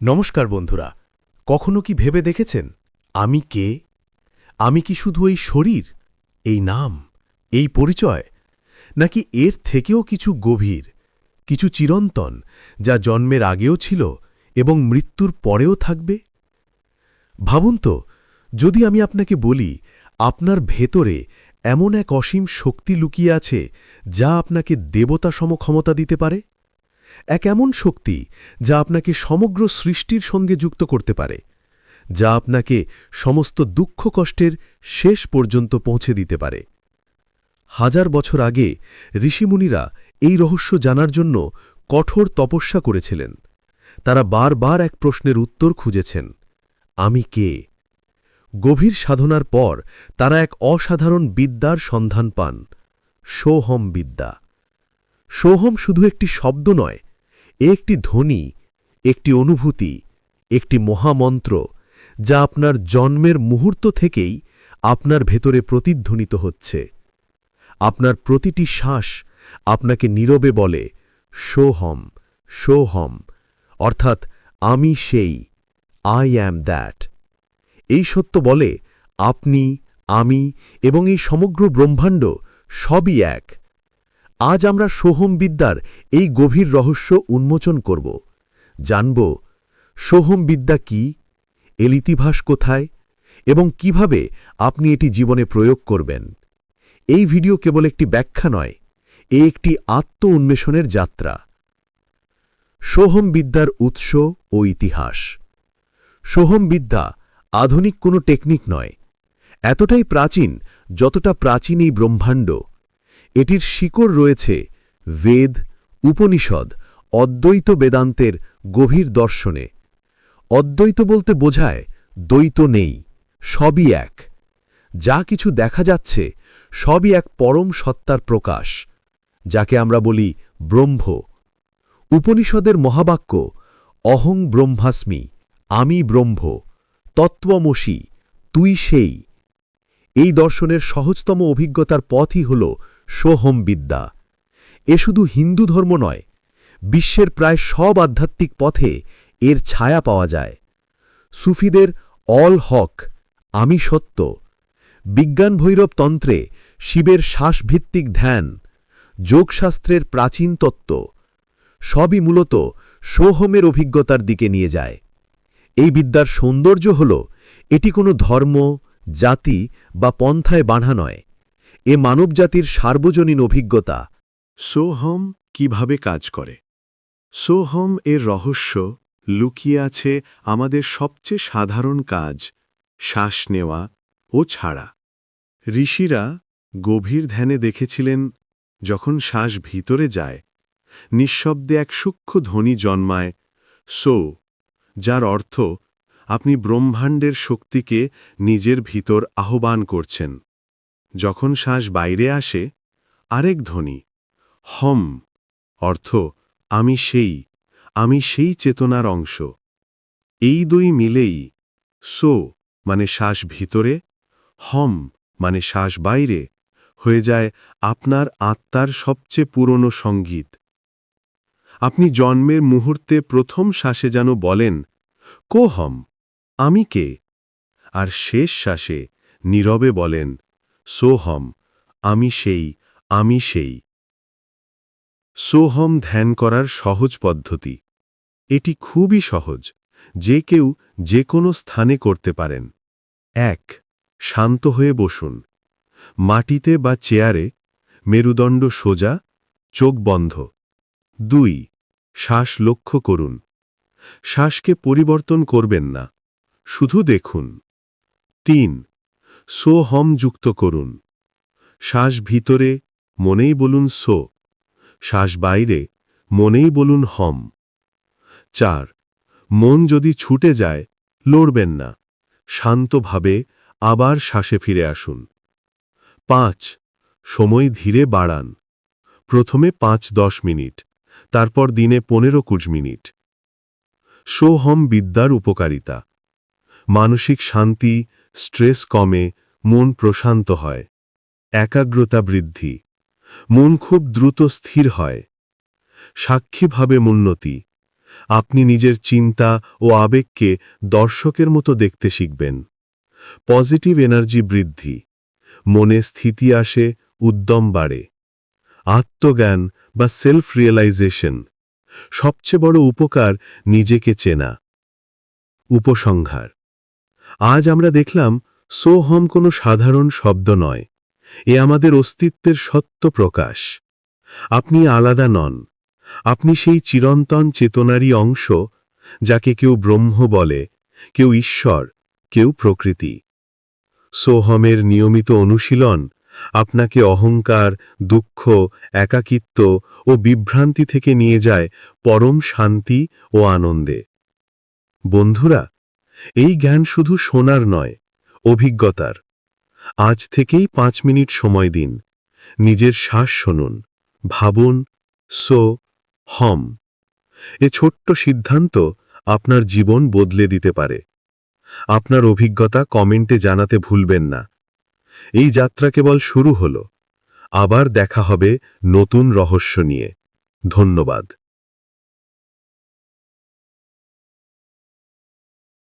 নমস্কার বন্ধুরা, কখনো কি ভেবে দেখেছেন? আমি কে? আমি কি শুধু এই শরীর, এই নাম, এই পরিচয়, নাকি এর থেকেও কিছু গভীর, কিছু চিরন্তন, যা জন্মের আগেও ছিল এবং মৃত্যুর পরেও থাকবে? ভাবুন তো, যদি আমি আপনাকে বলি, আপনার ভেতরে এমন এক অসীম শক্তি লুকিয়ে আছে যা আপনাকে দেবতা সমক্ষমতা দিতে পারে? এক এমন শক্তি যা আপনাকে সমগ্র সৃষ্টির সঙ্গে যুক্ত করতে পারে, যা আপনাকে সমস্ত দুঃখ কষ্টের শেষ পর্যন্ত পৌঁছে দিতে পারে। হাজার বছর আগে ঋষিমুনিরা এই রহস্য জানার জন্য কঠোর তপস্যা করেছিলেন। তারা বারবার এক প্রশ্নের উত্তর খুঁজেছেন, আমি কে? গভীর সাধনার পর তারা এক অসাধারণ বিদ্যার সন্ধান পান, সোহম বিদ্যা। সোহম শুধু একটি শব্দ নয় এ একটি ধ্বনি, একটি অনুভূতি, একটি মহামন্ত্র যা আপনার জন্মের মুহূর্ত থেকেই আপনার ভেতরে প্রতিধ্বনিত হচ্ছে। আপনার প্রতিটি শ্বাস আপনাকে নীরবে বলে, সোহম সোহম। অর্থাৎ, আমি সেই আই অ্যাম দ্যাট এই সত্য বলে, আপনি, আমি এবং এই সমগ্র ব্রহ্মাণ্ড সবই এক। আজ আমরা সোহম বিদ্যার এই গভীর রহস্য উন্মোচন করব। জানব, সোহম বিদ্যা কি এর ইতিহাস কোথায়, এবং কীভাবে আপনি এটি জীবনে প্রয়োগ করবেন। এই ভিডিও কেবল একটি ব্যাখ্যা নয়, এ একটি আত্ম উন্মেষণের যাত্রা। সোহম বিদ্যার উৎস ও ইতিহাস। সোহম বিদ্যা আধুনিক কোনো টেকনিক নয়, এতটাই প্রাচীন যতটা প্রাচীন এই ব্রহ্মাণ্ড। এটির শিকড় রয়েছে বেদ, উপনিষদ, অদ্বৈত বেদান্তের গভীর দর্শনে। অদ্বৈত বলতে বোঝায় দ্বৈত নেই, সবই এক। যা কিছু দেখা যাচ্ছে, সবই এক পরম সত্তার প্রকাশ, যাকে আমরা বলি ব্রহ্ম। উপনিষদের মহাবাক্য, অহং ব্রহ্মাস্মি, আমি ব্রহ্ম, তত্ত্বমসি, তুই সেই। এই দর্শনের সহজতম অভিজ্ঞতার পথই হল সোহম বিদ্যা। এ শুধু হিন্দু ধর্ম নয়, বিশ্বের প্রায় সব আধ্যাত্মিক পথে এর ছায়া পাওয়া যায়। সুফিদের অল হক, আমি সত্য, বিজ্ঞান ভৈরব তন্ত্রে শিবের শ্বাসভিত্তিক ধ্যান, যোগশাস্ত্রের প্রাচীন তত্ত্ব, সবই মূলত সোহমের অভিজ্ঞতার দিকে নিয়ে যায়। এই বিদ্যার সৌন্দর্য হল, এটি কোনো ধর্ম, জাতি বা পন্থায় বাঁধা নয়। এ মানবজাতির সার্বজনীন অভিজ্ঞতা। সোহম কীভাবে কাজ করে? সোহম এর রহস্য লুকিয়ে আছে আমাদের সবচেয়ে সাধারণ কাজ, শ্বাস নেওয়া ও ছাড়া। ঋষিরা গভীর ধ্যানে দেখেছিলেন, যখন শ্বাস ভিতরে যায়, নিঃশব্দে এক সূক্ষ্ম ধ্বনি জন্মায়, সো, যার অর্থ আপনি ব্রহ্মাণ্ডের শক্তিকে নিজের ভিতর আহ্বান করছেন। যখন শ্বাস বাইরে আসে, আরেক ধ্বনি, হম অর্থ, আমি সেই আমি সেই চেতনার অংশ। এই দুই মিলেই, সো মানে শ্বাস ভিতরে, হম মানে শ্বাস বাইরে, হয়ে যায় আপনার আত্মার সবচেয়ে পুরনো সংগীত। আপনি জন্মের মুহূর্তে প্রথম শ্বাসে যেন বলেন কোহম আমি কে? আর শেষ শ্বাসে নীরবে বলেন সোহম, আমি সেই আমি সেই। সোহম ধ্যান করার সহজ পদ্ধতি। এটি খুবই সহজ, যে কেউ যে কোনো স্থানে করতে পারেন। এক, শান্ত হয়ে বসুন। মাটিতে বা চেয়ারে মেরুদণ্ড সোজা, চোখ বন্ধ। দুই, শ্বাস লক্ষ্য করুন। শ্বাসকে পরিবর্তন করবেন না, শুধু দেখুন। তিন সোহম যুক্ত করুন। শ্বাস ভিতরে, মনেই বলুন সো। শ্বাস বাইরে, মনেই বলুন হম। চার, মন যদি ছুটে যায়, লড়বেন না। শান্তভাবে আবার শ্বাসে ফিরে আসুন। পাঁচ, সময় ধীরে বাড়ান। প্রথমে পাঁচ দশ মিনিট, তারপর দিনে পনেরো কুড়ি মিনিট। সোহম বিদ্যার উপকারিতা। মানসিক শান্তি স্ট্রেস কমে, মন প্রশান্ত হয়। একাগ্রতা বৃদ্ধি। মন খুব দ্রুত স্থির হয়। সাক্ষীভাবে উন্নতি আপনি নিজের চিন্তা ও আবেগকে দর্শকের মতো দেখতে শিখবেন। পজিটিভ এনার্জি বৃদ্ধি। মনে স্থিতি আসে, উদ্যম বাড়ে। আত্মজ্ঞান বা সেলফ রিয়েলাইজেশন সবচেয়ে বড় উপকার নিজেকে চেনা। উপসংহার। আজ আমরা দেখলাম, সোহম কোনো সাধারণ শব্দ নয়। এ আমাদের অস্তিত্বের সত্য প্রকাশ। আপনি আলাদা নন। আপনি সেই চিরন্তন চেতনারই অংশ, যাকে কেউ ব্রহ্ম বলে, কেউ ঈশ্বর, কেউ প্রকৃতি। সোহমের নিয়মিত অনুশীলন আপনাকে অহংকার, দুঃখ, একাকিত্ব ও বিভ্রান্তি থেকে নিয়ে যায় পরম শান্তি ও আনন্দে। বন্ধুরা এই জ্ঞান শুধু শোনার নয়, অভিজ্ঞতার। আজ থেকেই পাঁচ মিনিট সময় দিন। নিজের শ্বাস শুনুন। ভাবুন, সো, হম। এ ছোট্ট সিদ্ধান্ত আপনার জীবন বদলে দিতে পারে। আপনার অভিজ্ঞতা কমেন্টে জানাতে ভুলবেন না। এই যাত্রা কেবল শুরু হল। আবার দেখা হবে নতুন রহস্য নিয়ে। ধন্যবাদ।